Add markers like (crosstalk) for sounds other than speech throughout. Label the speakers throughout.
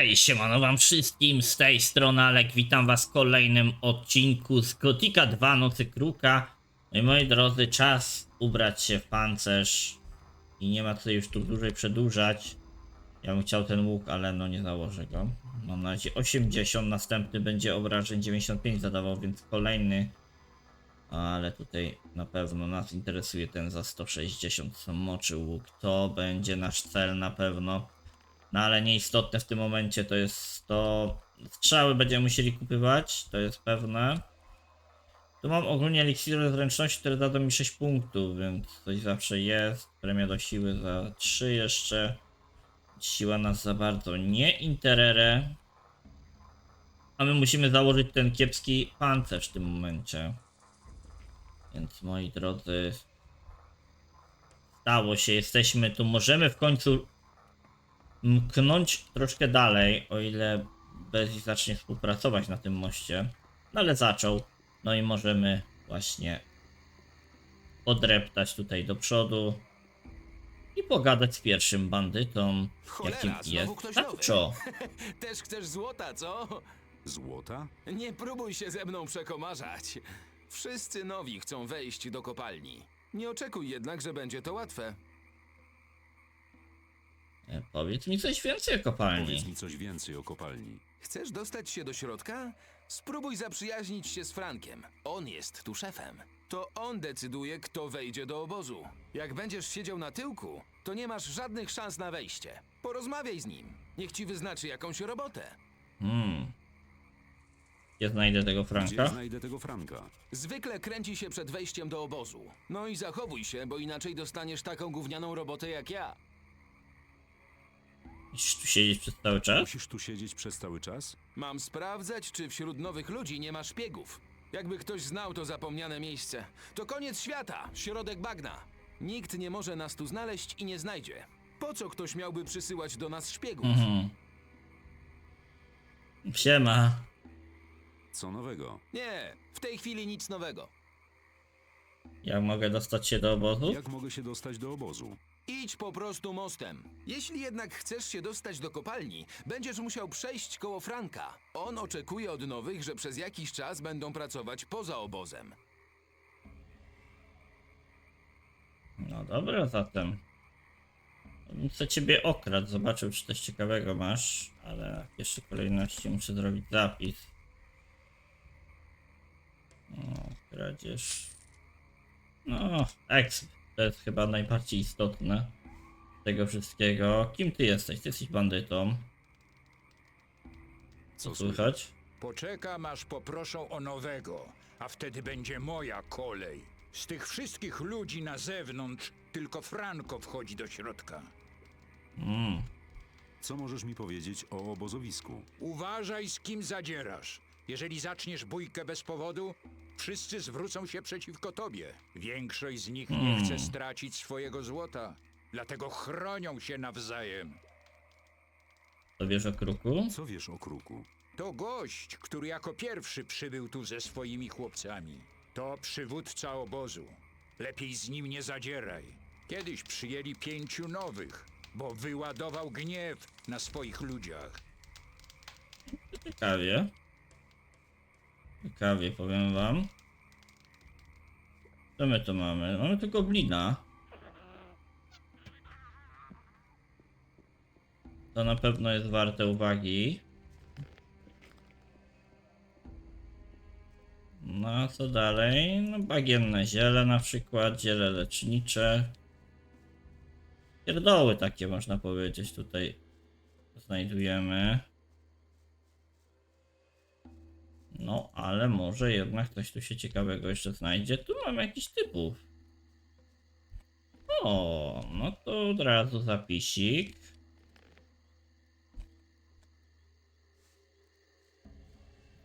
Speaker 1: Hej, siemano wam wszystkim, z tej strony Alek, witam was w kolejnym odcinku z Gotika 2 Nocy Kruka. No i moi drodzy, czas ubrać się w pancerz i nie ma co już tu dłużej przedłużać. Ja bym chciał ten łuk, ale no nie założę go. Mam na razie 80, następny będzie obrażeń 95 zadawał, więc kolejny. Ale tutaj na pewno nas interesuje ten za 160 smoczy łuk. To będzie nasz cel na pewno. No ale nieistotne w tym momencie to jest to. Strzały będziemy musieli kupywać, to jest pewne. Tu mam ogólnie eliksiry zręczności, które dadzą mi 6 punktów, więc coś zawsze jest. Premia do siły za 3 jeszcze. Siła nas za bardzo nie interere. A my musimy założyć ten kiepski pancerz w tym momencie. Więc moi drodzy. Stało się, jesteśmy tu. Możemy w końcu mknąć troszkę dalej, o ile Bezi zacznie współpracować na tym moście. No ale zaczął. No i możemy właśnie podreptać tutaj do przodu i pogadać z pierwszym bandytą,
Speaker 2: Cholera,
Speaker 1: jakim
Speaker 2: znowu
Speaker 1: jest. Tacho. (laughs)
Speaker 2: Też chcesz złota, co?
Speaker 3: Złota?
Speaker 2: Nie próbuj się ze mną przekomarzać. Wszyscy nowi chcą wejść do kopalni. Nie oczekuj jednak, że będzie to łatwe.
Speaker 1: E, Powiedz mi coś więcej o kopalni.
Speaker 3: Powiedz mi coś więcej o kopalni.
Speaker 2: Chcesz dostać się do środka? Spróbuj zaprzyjaźnić się z Frankiem. On jest tu szefem. To on decyduje, kto wejdzie do obozu. Jak będziesz siedział na tyłku, to nie masz żadnych szans na wejście. Porozmawiaj z nim. Niech ci wyznaczy jakąś robotę.
Speaker 1: Hmm. Gdzie znajdę tego
Speaker 3: Gdzie
Speaker 1: Franka?
Speaker 3: znajdę tego Franka?
Speaker 2: Zwykle kręci się przed wejściem do obozu. No i zachowuj się, bo inaczej dostaniesz taką gównianą robotę jak ja.
Speaker 1: Musisz tu siedzieć przez cały czas?
Speaker 3: Musisz tu siedzieć przez cały czas?
Speaker 2: Mam sprawdzać, czy wśród nowych ludzi nie ma szpiegów. Jakby ktoś znał to zapomniane miejsce. To koniec świata, środek bagna. Nikt nie może nas tu znaleźć i nie znajdzie. Po co ktoś miałby przysyłać do nas szpiegów?
Speaker 1: Mhm. Siema.
Speaker 3: Co nowego?
Speaker 2: Nie, w tej chwili nic nowego.
Speaker 1: Jak mogę dostać się do obozu?
Speaker 3: Jak mogę się dostać do obozu?
Speaker 2: Idź po prostu mostem. Jeśli jednak chcesz się dostać do kopalni, będziesz musiał przejść koło Franka. On oczekuje od nowych, że przez jakiś czas będą pracować poza obozem.
Speaker 1: No dobra, zatem. Chcę ciebie okradł, zobaczył czy coś ciekawego masz, ale w pierwszej kolejności muszę zrobić zapis. No, kradzież. No, exp. To jest chyba najbardziej istotne z tego wszystkiego. Kim ty jesteś? Ty jesteś bandytą. Co słychać?
Speaker 4: Poczekam, aż poproszą o nowego, a wtedy będzie moja kolej. Z tych wszystkich ludzi na zewnątrz tylko Franco wchodzi do środka.
Speaker 1: Mm.
Speaker 3: Co możesz mi powiedzieć o obozowisku?
Speaker 4: Uważaj, z kim zadzierasz. Jeżeli zaczniesz bójkę bez powodu, wszyscy zwrócą się przeciwko tobie. Większość z nich nie chce stracić swojego złota, dlatego chronią się nawzajem.
Speaker 1: To wiesz o kruku?
Speaker 3: Co wiesz o kruku?
Speaker 4: To gość, który jako pierwszy przybył tu ze swoimi chłopcami. To przywódca obozu. Lepiej z nim nie zadzieraj. Kiedyś przyjęli pięciu nowych, bo wyładował gniew na swoich ludziach.
Speaker 1: Ciekawie. Ciekawie, powiem wam. Co my tu mamy? Mamy tu goblina. To na pewno jest warte uwagi. No a co dalej? No bagienne ziele na przykład, ziele lecznicze. Pierdoły takie można powiedzieć tutaj znajdujemy. No, ale może jednak coś tu się ciekawego jeszcze znajdzie. Tu mamy jakiś typów. O, no to od razu zapisik.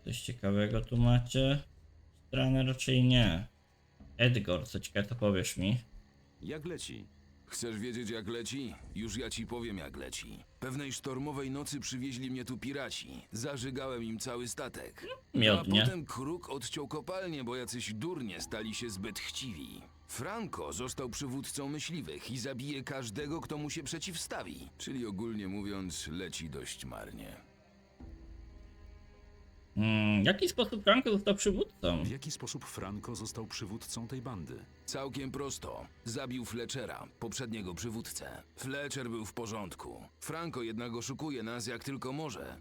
Speaker 1: Coś ciekawego tu macie? Strony raczej nie. Edgar, co ciekawe to powiesz mi.
Speaker 3: Jak leci?
Speaker 2: Chcesz wiedzieć jak leci? Już ja ci powiem jak leci. Pewnej sztormowej nocy przywieźli mnie tu piraci. Zażygałem im cały statek.
Speaker 1: Miodnie.
Speaker 2: A potem kruk odciął kopalnię, bo jacyś durnie stali się zbyt chciwi. Franco został przywódcą myśliwych i zabije każdego, kto mu się przeciwstawi. Czyli ogólnie mówiąc, leci dość marnie.
Speaker 1: Hmm, w jaki sposób Franco został przywódcą?
Speaker 3: W jaki sposób Franco został przywódcą tej bandy?
Speaker 2: Całkiem prosto. Zabił Fletchera, poprzedniego przywódcę. Fletcher był w porządku. Franco jednak oszukuje nas jak tylko może.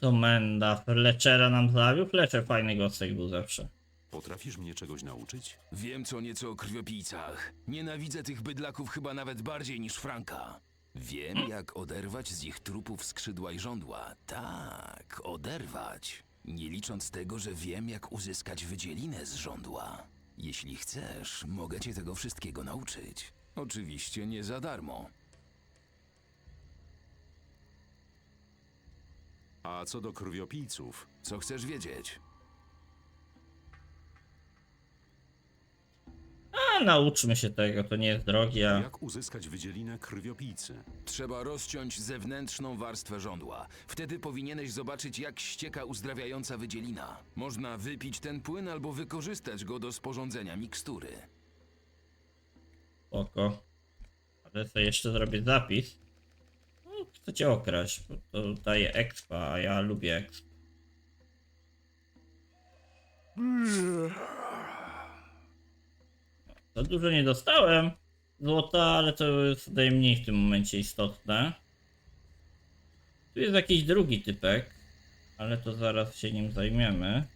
Speaker 1: To Menda, Fletchera nam zabił. Fletcher fajny gostek był zawsze.
Speaker 3: Potrafisz mnie czegoś nauczyć?
Speaker 2: Wiem co nieco o krwiopijcach. Nienawidzę tych bydlaków chyba nawet bardziej niż Franka. Wiem, jak oderwać z ich trupów skrzydła i żądła. Tak, oderwać. Nie licząc tego, że wiem, jak uzyskać wydzielinę z żądła. Jeśli chcesz, mogę cię tego wszystkiego nauczyć. Oczywiście nie za darmo.
Speaker 3: A co do krwiopijców,
Speaker 2: Co chcesz wiedzieć?
Speaker 1: A nauczmy się tego, to nie jest drogie. a-
Speaker 3: jak uzyskać wydzielinę krwiopijcy?
Speaker 2: Trzeba rozciąć zewnętrzną warstwę żądła. Wtedy powinieneś zobaczyć, jak ścieka uzdrawiająca wydzielina. Można wypić ten płyn albo wykorzystać go do sporządzenia mikstury.
Speaker 1: Spoko. Ale sobie jeszcze zrobię zapis. No, chcecie okraść, bo to daje expa, a ja lubię exp. Za dużo nie dostałem złota, ale to jest tutaj mniej w tym momencie istotne. Tu jest jakiś drugi typek, ale to zaraz się nim zajmiemy.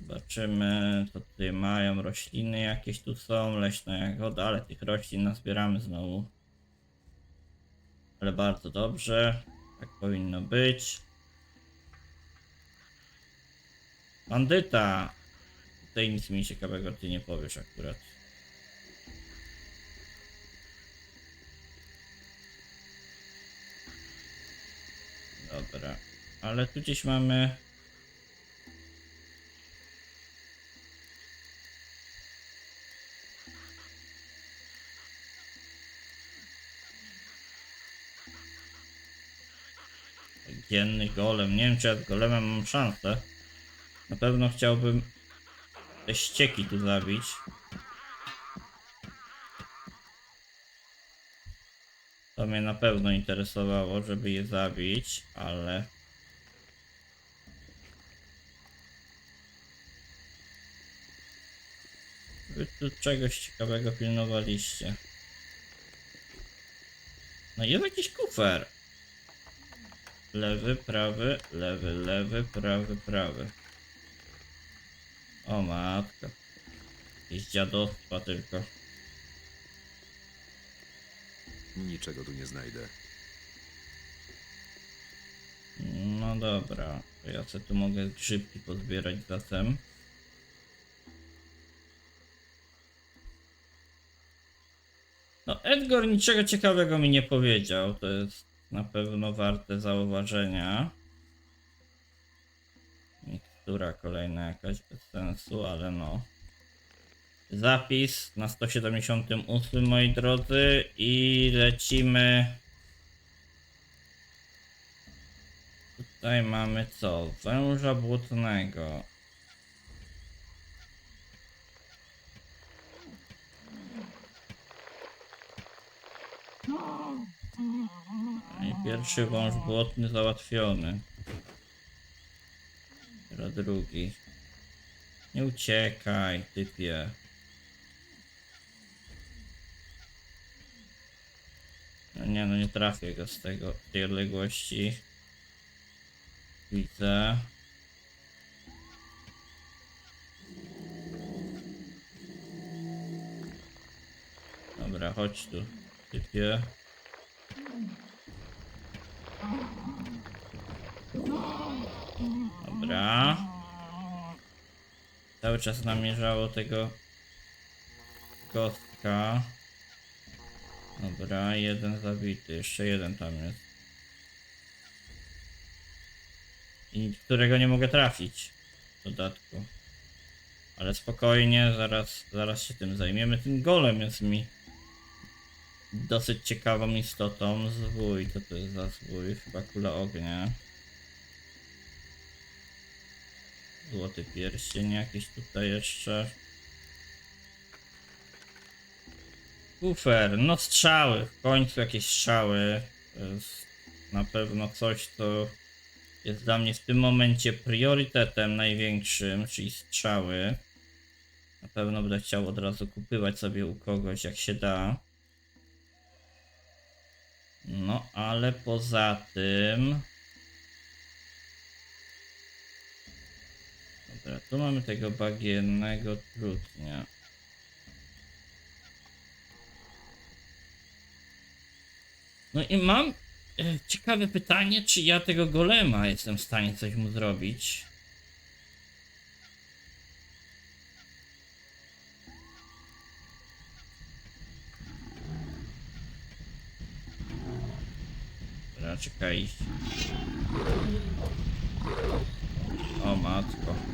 Speaker 1: Zobaczymy, co tutaj mają. Rośliny jakieś tu są, leśna jagoda, ale tych roślin nazbieramy znowu. Ale bardzo dobrze. Tak powinno być. Bandyta! Tutaj nic mi ciekawego ty nie powiesz akurat. Dobra. Ale tu gdzieś mamy... Gienny golem. Nie wiem, czy ja z golemem mam szansę. Na pewno chciałbym te ścieki tu zabić. To mnie na pewno interesowało, żeby je zabić, ale... Wy tu czegoś ciekawego pilnowaliście. No jest jakiś kufer. Lewy, prawy, lewy, lewy, prawy, prawy. O matka. Jakieś dziadostwa tylko.
Speaker 3: Niczego tu nie znajdę.
Speaker 1: No dobra, to ja sobie tu mogę grzybki pozbierać zatem. No Edgar niczego ciekawego mi nie powiedział, to jest na pewno warte zauważenia. Mikstura kolejna jakaś bez sensu, ale no. Zapis na 178 moi drodzy i lecimy Tutaj mamy co? Węża błotnego. No I pierwszy wąż błotny załatwiony. Teraz drugi. Nie uciekaj, typie. No nie, no nie trafię go z tego, tej odległości. Widzę. Dobra, chodź tu, typie. Dobra. Cały czas namierzało tego kostka. Dobra, jeden zabity, jeszcze jeden tam jest. I którego nie mogę trafić. W dodatku. Ale spokojnie, zaraz, zaraz się tym zajmiemy. Ten golem jest mi dosyć ciekawą istotą. Zwój, co to jest za zwój? Chyba kula ognia. Złoty pierścień jakiś tutaj jeszcze. Kufer, no strzały, w końcu jakieś strzały. To jest na pewno coś, co jest dla mnie w tym momencie priorytetem największym, czyli strzały. Na pewno będę chciał od razu kupywać sobie u kogoś, jak się da. No, ale poza tym. Dobra, tu mamy tego bagiennego trudnia. No i mam e, ciekawe pytanie, czy ja tego golema jestem w stanie coś mu zrobić. Dobra, czekaj. O matko.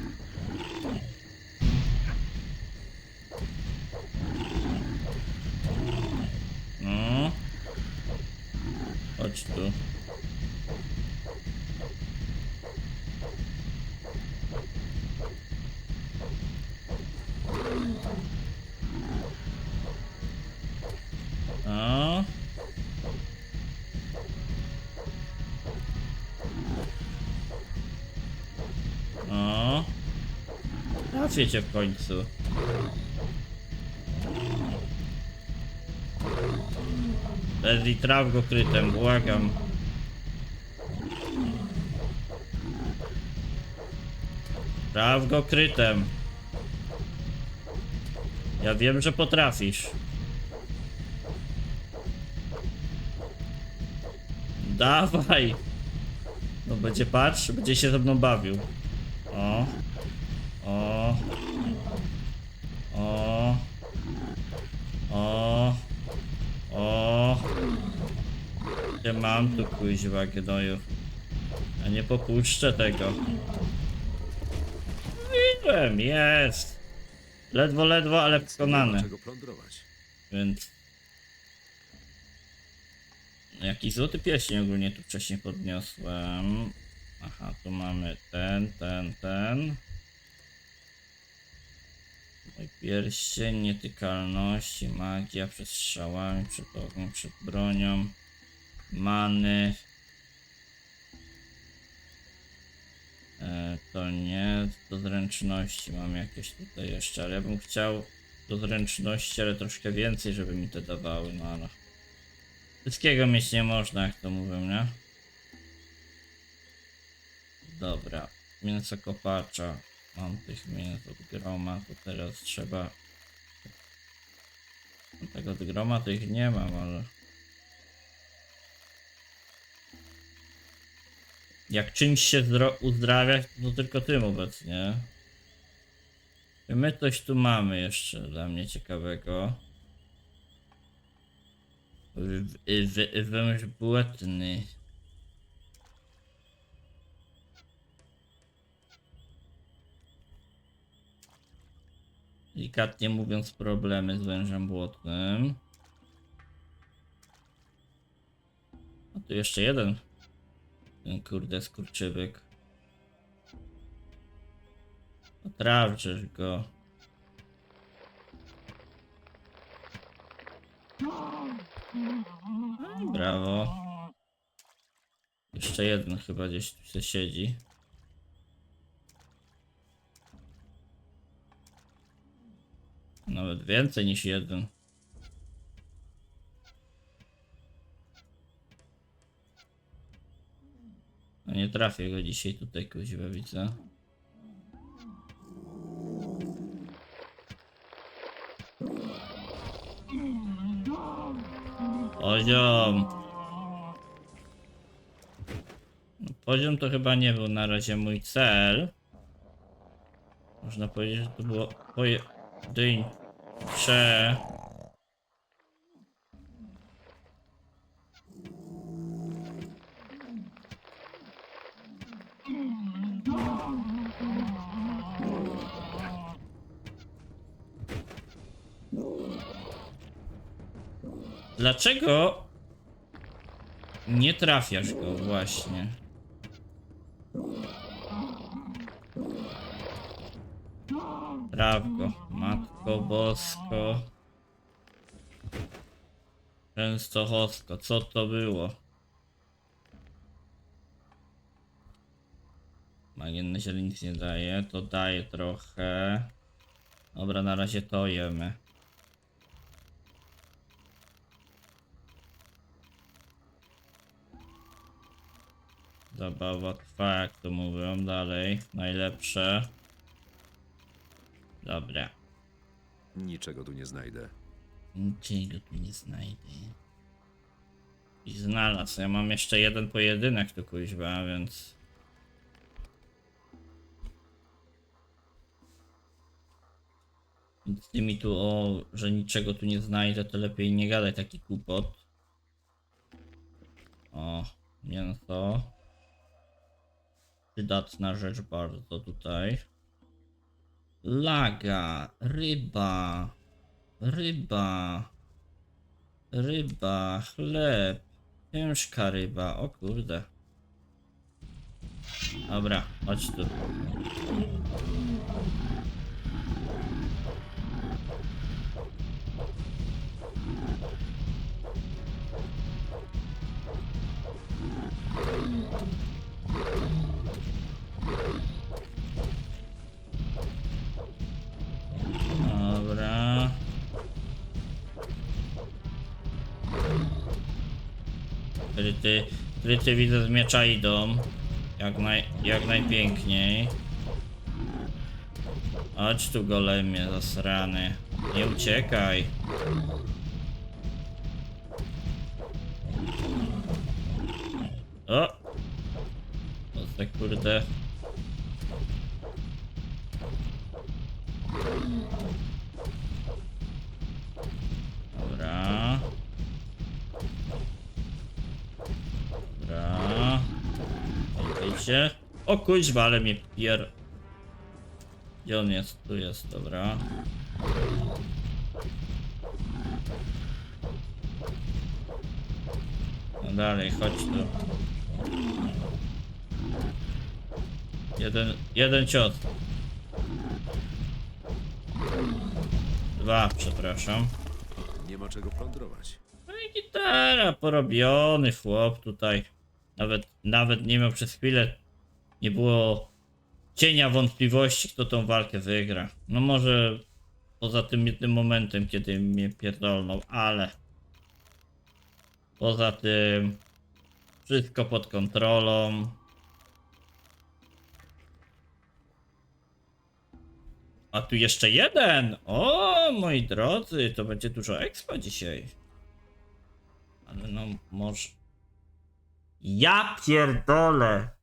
Speaker 1: Trafię cię w końcu. Leslie, traf go krytem, błagam. Traf go krytem. Ja wiem, że potrafisz. Dawaj. No będzie patrz, będzie się ze mną bawił. O. O. O. O. Mam tu kuźwa gnoju? Ja nie popuszczę tego. Widziałem, jest. Ledwo, ledwo, ale przekonany.
Speaker 3: czego plądrować.
Speaker 1: Więc... Jakiś złoty pieśń ogólnie tu wcześniej podniosłem. Aha, tu mamy ten, ten, ten. Mój pierścień, nietykalności, magia przed strzałami, przed ogniem, przed bronią, many. E, to nie, do zręczności mam jakieś tutaj jeszcze, ale ja bym chciał do zręczności, ale troszkę więcej, żeby mi to dawały, no ale... Wszystkiego mieć nie można, jak to mówią, nie? Dobra, mięso kopacza. Mam tych mięs od groma, to teraz trzeba... Tego od groma to ich nie mam, ale... Jak czymś się uzdrawiać, to tylko tym obecnie. My coś tu mamy jeszcze dla mnie ciekawego. Węż błotny. Delikatnie mówiąc, problemy z wężem błotnym. A tu jeszcze jeden. Ten kurde skurczybyk. Potrawczysz go. Brawo. Jeszcze jeden chyba gdzieś tu siedzi. Nawet więcej niż jeden. Nie trafię go dzisiaj tutaj kuźwa widzę. Poziom. No, poziom to chyba nie był na razie mój cel. Można powiedzieć, że to było pojedyncze. Dlaczego nie trafiasz go właśnie? Traf go, matko bosko. Częstochowsko, co to było? Magienne ziele nic nie daje, to daje trochę. Dobra, na razie to jemy. Zabawa trwa, jak to mówią, dalej. Najlepsze. Dobra.
Speaker 3: Niczego tu nie znajdę.
Speaker 1: Niczego tu nie znajdę. I znalazł. Ja mam jeszcze jeden pojedynek tu kuźba, więc... Więc ty mi tu o, że niczego tu nie znajdę, to lepiej nie gadaj taki kłopot. O, mięso. Przydatna rzecz bardzo tutaj. Laga, ryba, ryba, ryba, chleb, ciężka ryba, o kurde. Dobra, chodź tu. Kryty, kryty widzę z miecza idą. Jak, naj, jak najpiękniej. Chodź tu golemie zasrany. Nie uciekaj. O! To te kurde. Dobra. Dobra. Widzicie? O kuźwa, ale mnie pier... Gdzie on jest? Tu jest, dobra. No dalej, chodź tu. Jeden, jeden cios. Dwa, przepraszam.
Speaker 3: Nie ma czego plądrować.
Speaker 1: No i gitara, porobiony chłop tutaj. Nawet, nawet nie miał przez chwilę, nie było cienia wątpliwości, kto tą walkę wygra. No może poza tym jednym momentem, kiedy mnie pierdolnął, ale poza tym wszystko pod kontrolą. A tu jeszcze jeden! O, moi drodzy, to będzie dużo expa dzisiaj. Ale no, może... Ja pierdolę!